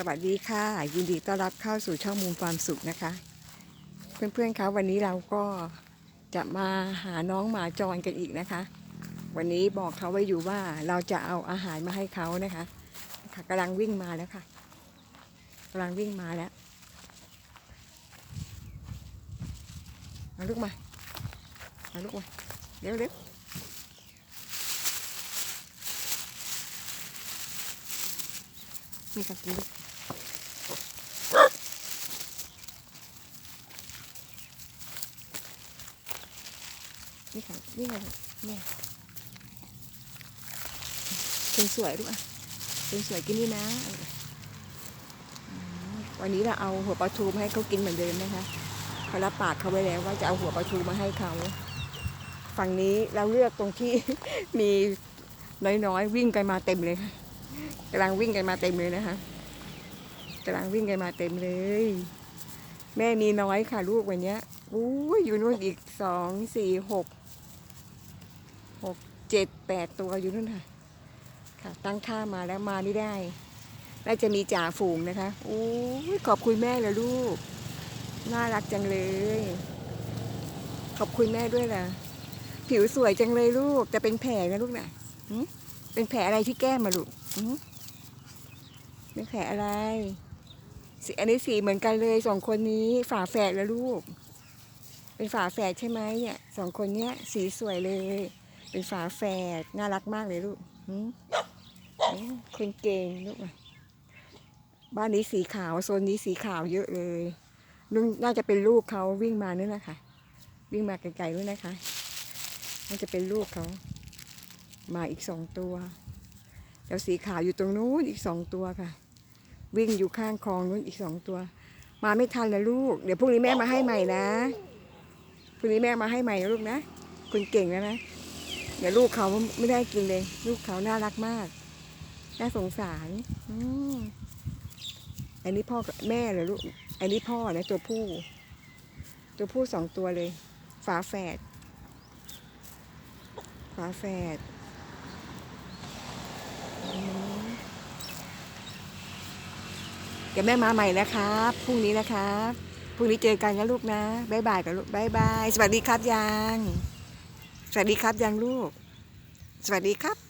สวัสดีค่ะ ยินดีต้อนรับเข้าสู่ช่องมุมความสุขนะคะ เพื่อนๆคะวันนี้เราก็จะมาหาน้องหมาจรกันอีกนะคะ วันนี้บอกเขาไว้อยู่ว่าเราจะเอาอาหารมาให้เขานะคะค่ะกำลังวิ่งมาแล้วค่ะกำลังวิ่งมาแล้วมาลูกมามาลูกมาเร็วเร็วนี่ค่ะกินลูก นี่ค่ะ นี่ค่ะเนี่ยเป็นสวยลูกอะเป็นสวยกินนี่นะ วันนี้เราเอาหัวปลาทูมาให้เขากินเหมือนเดิมนะคะเขารับปากเขาไว้แล้วว่าจะเอาหัวปลาทูมาให้เขาฝั่งนี้เราเลือกตรงที่มีน้อยๆวิ่งกันมาเต็มเลยค่ะกำลังวิ่งกันมาเต็มเลยนะคะกำลังวิ่งกันมาเต็มเลย แม่มีน้อยค่ะลูกวันนี้อู้ยอยู่นู่นอีกสองสี่หก หกเจ็ดแปดตัวอยู่นู่นค่ะ ค่ะ ตั้งค่ามาแล้วมาไม่ได้ น่าจะมีจ่าฝูงนะคะโอ้ยขอบคุณแม่เลยลูก น่ารักจังเลย ขอบคุณแม่ด้วยล่ะ ผิวสวยจังเลยลูกแต่เป็นแผลนะลูกน่ะเป็นแผลอะไรที่แก้มมาลูกเป็นแผลอะไรสีอันนี้สีเหมือนกันเลยสองคนนี้ฝาแฝดแล้วลูก เป็นฝาแฝดใช่ไหมเนี่ยสองคนเนี้ย สีสวยเลย เป็นฝาแฝดน่ารักมากเลยลูกหืมหืมคนเก่งลูกอะบ้านนี้สีขาวโซนนี้สีขาวเยอะเลยนุ่นน่าจะเป็นลูกเขาวิ่งมานู่นนะคะวิ่งมาไกลๆนู่นนะคะ น่าจะเป็นลูกเขา มาอีกสองตัวแล้วสีขาวอยู่ตรงนู้นอีกสองตัวค่ะ วิ่งอยู่ข้างคลองนู้นอีกสองตัว มาไม่ทันแล้วลูก เดี๋ยวพรุ่งนี้แม่มาให้ใหม่นะพรุ่งนี้แม่มาให้ใหม่นะลูกนะ คุณเก่งแล้วนะ เดี๋ยวลูกเขาไม่ได้กินเลย ลูกเขาน่ารักมาก น่าสงสารอมอันนี้พ่อกับแม่เลยลูก อันนี้พ่อนะตัวผู้ ตัวผู้สองตัวเลย ฝาแฝด ฝาแฝดเดี๋ยวแม่มาใหม่นะครับ พรุ่งนี้นะครับ พรุ่งนี้เจอกันนะลูกนะ บ๊ายบายกับลูก บ๊ายบาย สวัสดีครับยัง วัสดีครับยังลูก สวัสดีครับ